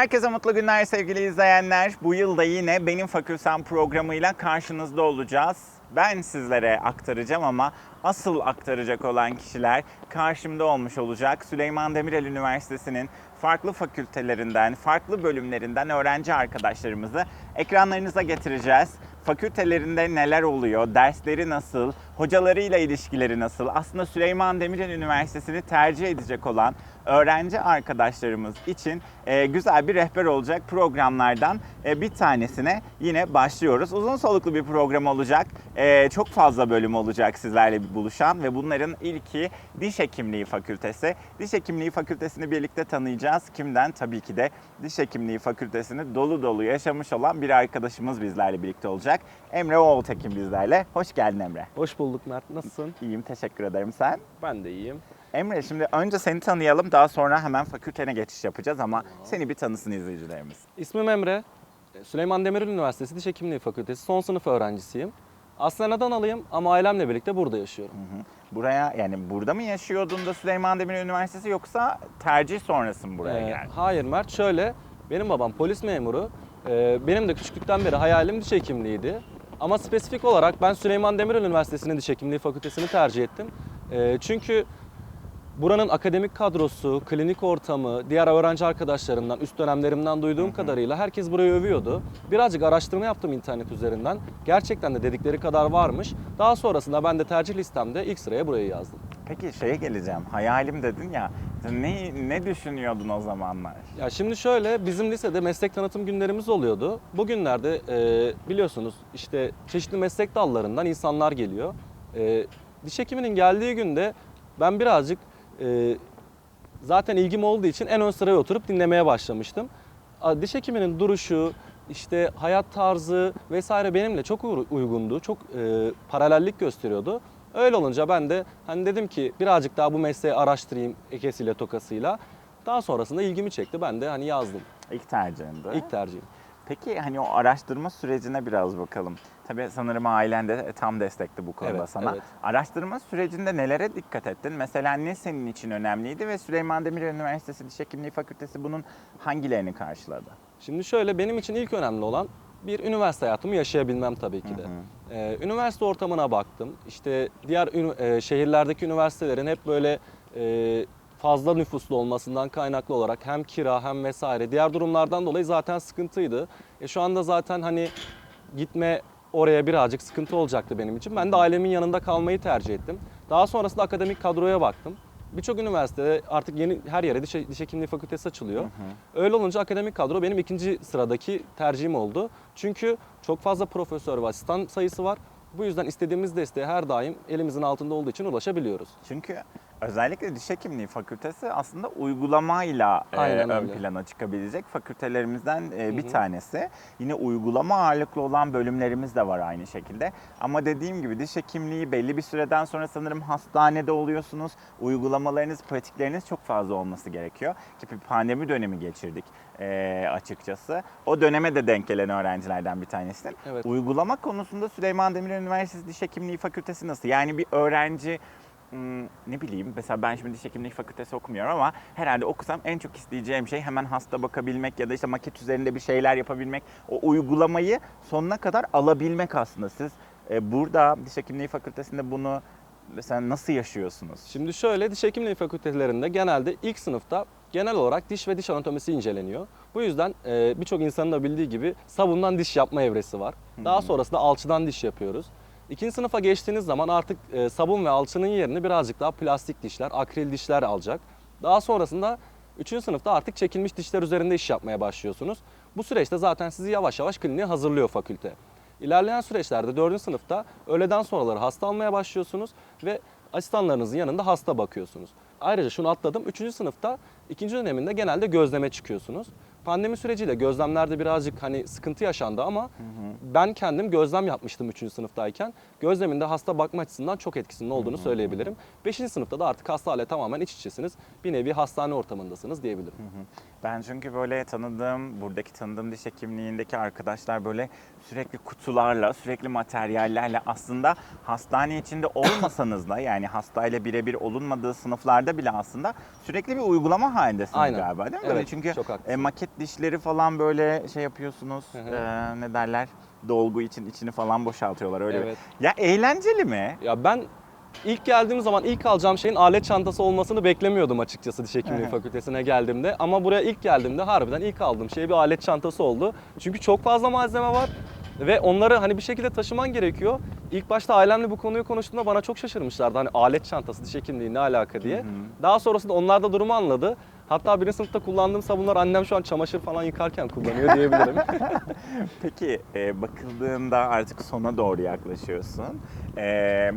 Herkese mutlu günler sevgili izleyenler. Bu yıl da yine Benim Fakültem programıyla karşınızda olacağız. Ben sizlere aktaracağım ama asıl aktaracak olan kişiler karşımda olmuş olacak. Süleyman Demirel Üniversitesi'nin farklı fakültelerinden, farklı bölümlerinden öğrenci arkadaşlarımızı ekranlarınıza getireceğiz. Fakültelerinde neler oluyor, dersleri nasıl, hocalarıyla ilişkileri nasıl? Aslında Süleyman Demirel Üniversitesi'ni tercih edecek olan öğrenci arkadaşlarımız için e, güzel bir rehber olacak programlardan e, bir tanesine yine başlıyoruz. Uzun soluklu bir program olacak. E, çok fazla bölüm olacak sizlerle bir buluşan ve bunların ilki Diş Hekimliği Fakültesi. Diş Hekimliği Fakültesini birlikte tanıyacağız. Kimden? Tabii ki de Diş Hekimliği Fakültesini dolu dolu yaşamış olan bir arkadaşımız bizlerle birlikte olacak. Emre Oğultekin bizlerle. Hoş geldin Emre. Hoş bulduk Mert. Nasılsın? İyiyim, teşekkür ederim. Sen? Ben de iyiyim. Emre şimdi önce seni tanıyalım daha sonra hemen fakültene geçiş yapacağız ama seni bir tanısın izleyicilerimiz. İsmim Emre. Süleyman Demirel Üniversitesi Diş Hekimliği Fakültesi son sınıf öğrencisiyim. Aslında Adanalıyım ama ailemle birlikte burada yaşıyorum. Buraya yani burada mı yaşıyordun da Süleyman Demirel Üniversitesi yoksa tercih sonrası mı buraya Ee, geldin? hayır Mert şöyle, benim babam polis memuru. Ee, benim de küçüklükten beri hayalim diş hekimliğiydi. Ama spesifik olarak ben Süleyman Demirel Üniversitesi'nin diş hekimliği fakültesini tercih ettim. Ee, çünkü buranın akademik kadrosu, klinik ortamı, diğer öğrenci arkadaşlarımdan, üst dönemlerimden duyduğum kadarıyla herkes burayı övüyordu. Birazcık araştırma yaptım internet üzerinden. Gerçekten de dedikleri kadar varmış. Daha sonrasında ben de tercih listemde ilk sıraya burayı yazdım. Peki şeye geleceğim. Hayalim dedin ya. Ne ne düşünüyordun o zamanlar? Ya şimdi şöyle bizim lisede meslek tanıtım günlerimiz oluyordu. Bugünlerde e, biliyorsunuz işte çeşitli meslek dallarından insanlar geliyor. E, diş hekiminin geldiği günde ben birazcık e, zaten ilgim olduğu için en ön sıraya oturup dinlemeye başlamıştım. Diş hekiminin duruşu, işte hayat tarzı vesaire benimle çok uy- uygundu. Çok e, paralellik gösteriyordu. Öyle olunca ben de hani dedim ki birazcık daha bu mesleği araştırayım ekesiyle tokasıyla. Daha sonrasında ilgimi çekti. Ben de hani yazdım. İlk tercihinde. İlk tercihim. Peki hani o araştırma sürecine biraz bakalım. Tabii sanırım ailen de tam destekti bu konuda Evet, sana. evet. Araştırma sürecinde nelere dikkat ettin? Mesela ne senin için önemliydi ve Süleyman Demirel Üniversitesi Diş Hekimliği Fakültesi bunun hangilerini karşıladı? Şimdi şöyle benim için ilk önemli olan bir üniversite hayatımı yaşayabilmem tabii ki de. Ee, üniversite ortamına baktım. İşte diğer e, şehirlerdeki üniversitelerin hep böyle e, fazla nüfuslu olmasından kaynaklı olarak hem kira hem vesaire diğer durumlardan dolayı zaten sıkıntıydı. E, şu anda zaten hani gitme oraya birazcık sıkıntı olacaktı benim için. Ben de ailemin yanında kalmayı tercih ettim. Daha sonrasında akademik kadroya baktım. Birçok üniversitede artık yeni her yere diş, diş hekimliği fakültesi açılıyor. Öyle olunca akademik kadro benim ikinci sıradaki tercihim oldu. Çünkü çok fazla profesör ve asistan sayısı var. Bu yüzden istediğimiz desteğe her daim elimizin altında olduğu için ulaşabiliyoruz. Çünkü özellikle diş hekimliği fakültesi aslında uygulamayla e, Aynen ön öyle. plana çıkabilecek fakültelerimizden e, bir Hı hı. tanesi. Yine uygulama ağırlıklı olan bölümlerimiz de var aynı şekilde. Ama dediğim gibi diş hekimliği belli bir süreden sonra sanırım hastanede oluyorsunuz. Uygulamalarınız, pratikleriniz çok fazla olması gerekiyor. Ki bir pandemi dönemi geçirdik e, açıkçası. O döneme de denk gelen öğrencilerden bir tanesisin. Evet. Uygulama konusunda Süleyman Demirel Üniversitesi Diş Hekimliği Fakültesi nasıl? Yani bir öğrenci hmm, ne bileyim mesela ben şimdi diş hekimliği fakültesi okumuyorum ama herhalde okusam en çok isteyeceğim şey hemen hasta bakabilmek ya da işte maket üzerinde bir şeyler yapabilmek. O uygulamayı sonuna kadar alabilmek aslında. Siz e, burada diş hekimliği fakültesinde bunu mesela nasıl yaşıyorsunuz? Şimdi şöyle diş hekimliği fakültelerinde genelde ilk sınıfta genel olarak diş ve diş anatomisi inceleniyor. Bu yüzden e, birçok insanın da bildiği gibi sabundan diş yapma evresi var. Daha sonrasında alçıdan diş yapıyoruz. İkinci sınıfa geçtiğiniz zaman artık e, sabun ve alçının yerini birazcık daha plastik dişler, akril dişler alacak. Daha sonrasında üçüncü sınıfta artık çekilmiş dişler üzerinde iş yapmaya başlıyorsunuz. Bu süreçte zaten sizi yavaş yavaş kliniğe hazırlıyor fakülte. İlerleyen süreçlerde 4. sınıfta öğleden sonraları hasta almaya başlıyorsunuz ve asistanlarınızın yanında hasta bakıyorsunuz. Ayrıca şunu atladım. 3. sınıfta ikinci döneminde genelde gözleme çıkıyorsunuz. Pandemi süreciyle gözlemlerde birazcık hani sıkıntı yaşandı ama ben kendim gözlem yapmıştım 3. sınıftayken. Gözleminde hasta bakma açısından çok etkisinin olduğunu söyleyebilirim. 5. sınıfta da artık hastayla tamamen iç içesiniz. Bir nevi hastane ortamındasınız diyebilirim. Ben çünkü böyle tanıdığım, buradaki tanıdığım diş hekimliğindeki arkadaşlar böyle sürekli kutularla, sürekli materyallerle aslında hastane içinde olmasanız da yani hastayla birebir olunmadığı sınıflarda bile aslında sürekli bir uygulama halindesiniz Aynen. galiba değil mi? Evet, Böyle çünkü e, maket dişleri falan böyle şey yapıyorsunuz, Hı hı. e, ne derler? Dolgu için içini falan boşaltıyorlar öyle. bir- Evet. Ya eğlenceli mi? Ya ben ilk geldiğim zaman ilk alacağım şeyin alet çantası olmasını beklemiyordum açıkçası diş hekimliği Aha. fakültesine geldiğimde. Ama buraya ilk geldiğimde harbiden ilk aldığım şey bir alet çantası oldu. Çünkü çok fazla malzeme var ve onları hani bir şekilde taşıman gerekiyor. İlk başta ailemle bu konuyu konuştuğumda bana çok şaşırmışlardı. Hani alet çantası diş hekimliği ne alaka diye. Daha sonrasında onlar da durumu anladı. Hatta birinci sınıfta kullandığım sabunlar annem şu an çamaşır falan yıkarken kullanıyor diyebilirim. Peki e, bakıldığında artık sona doğru yaklaşıyorsun. E,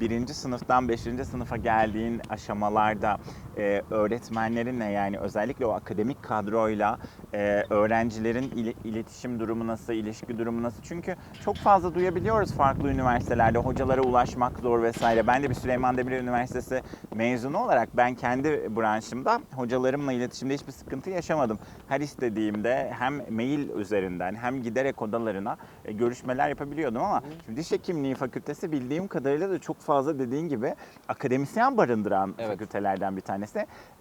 birinci sınıftan beşinci sınıfa geldiğin aşamalarda e, öğretmenlerinle yani özellikle o akademik kadroyla e, öğrencilerin ili- iletişim durumu nasıl, ilişki durumu nasıl? Çünkü çok fazla duyabiliyoruz farklı üniversitelerde hocalara ulaşmak zor vesaire. Ben de bir Süleyman Demirel Üniversitesi mezunu olarak ben kendi branşımda hocalarımla iletişimde hiçbir sıkıntı yaşamadım. Her istediğimde hem mail üzerinden hem giderek odalarına e, görüşmeler yapabiliyordum ama şimdi diş hekimliği fakültesi bildiğim kadarıyla da çok fazla dediğin gibi akademisyen barındıran Evet. fakültelerden bir tanesi.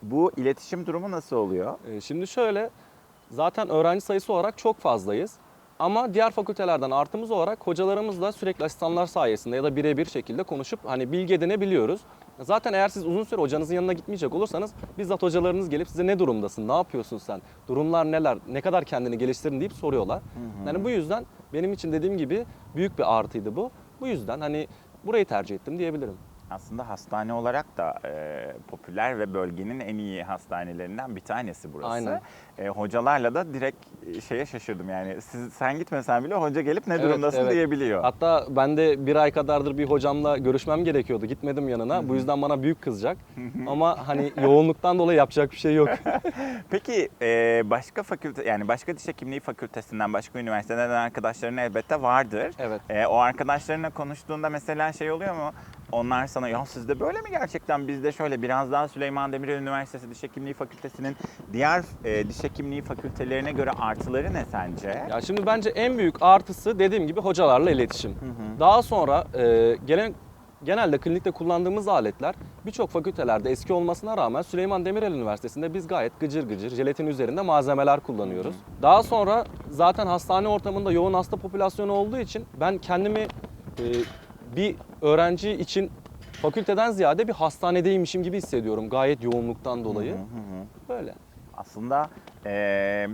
Bu iletişim durumu nasıl oluyor? Ee, Şimdi şöyle, zaten öğrenci sayısı olarak çok fazlayız. Ama diğer fakültelerden artımız olarak hocalarımızla sürekli asistanlar sayesinde ya da birebir şekilde konuşup hani bilgi edinebiliyoruz. Zaten eğer siz uzun süre hocanızın yanına gitmeyecek olursanız bizzat hocalarınız gelip size ne durumdasın, ne yapıyorsun sen, durumlar neler, ne kadar kendini geliştirdin deyip soruyorlar. Yani bu yüzden benim için dediğim gibi büyük bir artıydı bu. Bu yüzden hani burayı tercih ettim diyebilirim. Aslında hastane olarak da e, popüler ve bölgenin en iyi hastanelerinden bir tanesi burası. Aynen. E, hocalarla da direkt şeye şaşırdım yani siz, sen gitmesen bile hoca gelip ne Evet, durumdasın evet. diyebiliyor. Hatta ben de bir ay kadardır bir hocamla görüşmem gerekiyordu. Gitmedim yanına. Bu yüzden bana büyük kızacak. Ama hani yoğunluktan dolayı yapacak bir şey yok. Peki e, başka fakülte yani başka diş hekimliği fakültesinden başka üniversiteden arkadaşların elbette vardır. Evet. E, o arkadaşlarına konuştuğunda mesela şey oluyor mu? Onlar sana ya sizde böyle mi gerçekten bizde şöyle biraz daha Süleyman Demirel Üniversitesi Diş Hekimliği Fakültesi'nin diğer e, diş hekimliği fakültelerine göre artıları ne sence? Ya şimdi bence en büyük artısı dediğim gibi hocalarla iletişim. Daha sonra e, gelen genelde klinikte kullandığımız aletler birçok fakültelerde eski olmasına rağmen Süleyman Demirel Üniversitesi'nde biz gayet gıcır gıcır jelatin üzerinde malzemeler kullanıyoruz. Daha sonra zaten hastane ortamında yoğun hasta popülasyonu olduğu için ben kendimi e, bir öğrenci için fakülteden ziyade bir hastanedeymişim gibi hissediyorum gayet yoğunluktan dolayı. Hı hı. Böyle. Aslında e,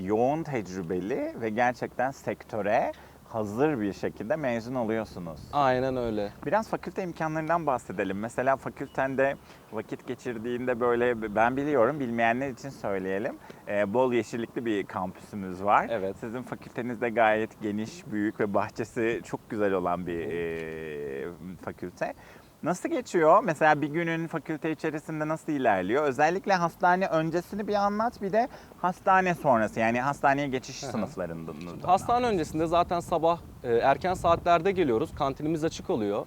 yoğun tecrübeli ve gerçekten sektöre hazır bir şekilde mezun oluyorsunuz. Aynen öyle. Biraz fakülte imkanlarından bahsedelim. Mesela fakültende vakit geçirdiğinde böyle ben biliyorum bilmeyenler için söyleyelim. Ee, bol yeşillikli bir kampüsümüz var. Evet. Sizin fakülteniz de gayet geniş, büyük ve bahçesi çok güzel olan bir e, fakülte. Nasıl geçiyor? Mesela bir günün fakülte içerisinde nasıl ilerliyor? Özellikle hastane öncesini bir anlat bir de hastane sonrası yani hastaneye geçiş Hı hı. sınıflarında. Hastane öncesinde zaten sabah e, erken saatlerde geliyoruz. Kantinimiz açık oluyor.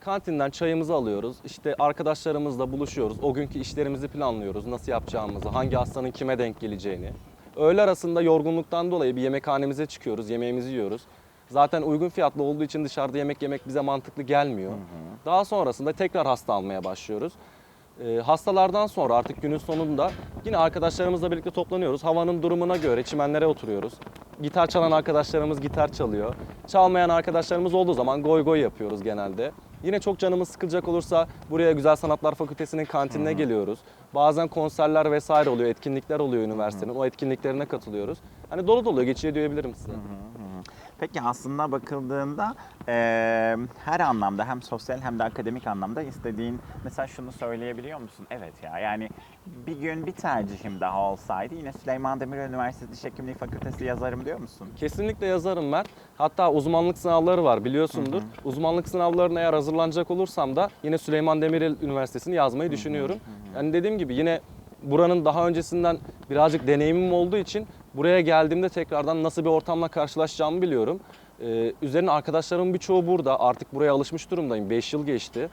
Kantinden çayımızı alıyoruz. İşte arkadaşlarımızla buluşuyoruz. O günkü işlerimizi planlıyoruz. Nasıl yapacağımızı, hangi hastanın kime denk geleceğini. Öğle arasında yorgunluktan dolayı bir yemekhanemize çıkıyoruz. Yemeğimizi yiyoruz. Zaten uygun fiyatlı olduğu için dışarıda yemek yemek bize mantıklı gelmiyor. Daha sonrasında tekrar hasta almaya başlıyoruz. E, hastalardan sonra artık günün sonunda yine arkadaşlarımızla birlikte toplanıyoruz. Havanın durumuna göre çimenlere oturuyoruz. Gitar çalan arkadaşlarımız gitar çalıyor. Çalmayan arkadaşlarımız olduğu zaman goy goy yapıyoruz genelde. Yine çok canımız sıkılacak olursa buraya Güzel Sanatlar Fakültesi'nin kantinine geliyoruz. Bazen konserler vesaire oluyor, etkinlikler oluyor üniversitenin. O etkinliklerine katılıyoruz. Hani dolu dolu geçiyor diyebilirim size. Peki aslında bakıldığında e, her anlamda hem sosyal hem de akademik anlamda istediğin mesela şunu söyleyebiliyor musun? Evet ya yani bir gün bir tercihim daha olsaydı yine Süleyman Demirel Üniversitesi Diş Hekimliği Fakültesi yazarım diyor musun? Kesinlikle yazarım ben. Hatta uzmanlık sınavları var biliyorsundur. Uzmanlık sınavlarına eğer hazırlanacak olursam da yine Süleyman Demirel Üniversitesi'ni yazmayı düşünüyorum. Yani dediğim gibi yine buranın daha öncesinden birazcık deneyimim olduğu için buraya geldiğimde tekrardan nasıl bir ortamla karşılaşacağımı biliyorum. Ee, üzerine arkadaşlarımın birçoğu burada. Artık buraya alışmış durumdayım. 5 yıl geçti.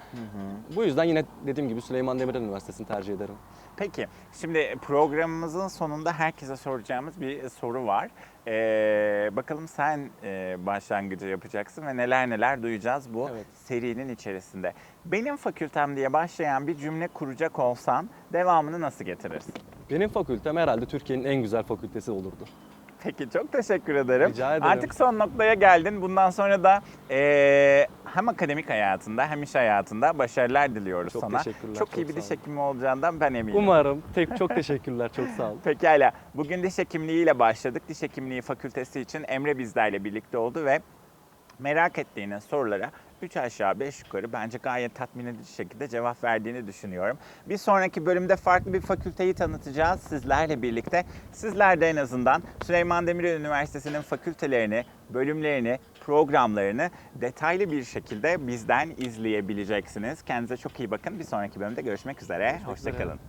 Bu yüzden yine dediğim gibi Süleyman Demirel Üniversitesi'ni tercih ederim. Peki, şimdi programımızın sonunda herkese soracağımız bir soru var. Ee, bakalım sen e, başlangıcı yapacaksın ve neler neler duyacağız bu Evet. serinin içerisinde. Benim fakültem diye başlayan bir cümle kuracak olsan devamını nasıl getirirsin? Benim fakültem herhalde Türkiye'nin en güzel fakültesi olurdu. Peki çok teşekkür ederim. Rica ederim. Artık son noktaya geldin. Bundan sonra da e, hem akademik hayatında hem iş hayatında başarılar diliyoruz Çok sana. teşekkürler, Çok iyi çok bir sağ diş hekimi olacağından ben eminim. Umarım. Tek çok teşekkürler. Çok sağ olun. Pekala. Bugün diş hekimliğiyle başladık. Diş hekimliği fakültesi için Emre bizlerle birlikte oldu ve merak ettiğiniz sorulara 3 aşağı 5 yukarı bence gayet tatmin edici şekilde cevap verdiğini düşünüyorum. Bir sonraki bölümde farklı bir fakülteyi tanıtacağız sizlerle birlikte. Sizler de en azından Süleyman Demirel Üniversitesi'nin fakültelerini, bölümlerini, programlarını detaylı bir şekilde bizden izleyebileceksiniz. Kendinize çok iyi bakın. Bir sonraki bölümde görüşmek üzere. Hoşçakalın.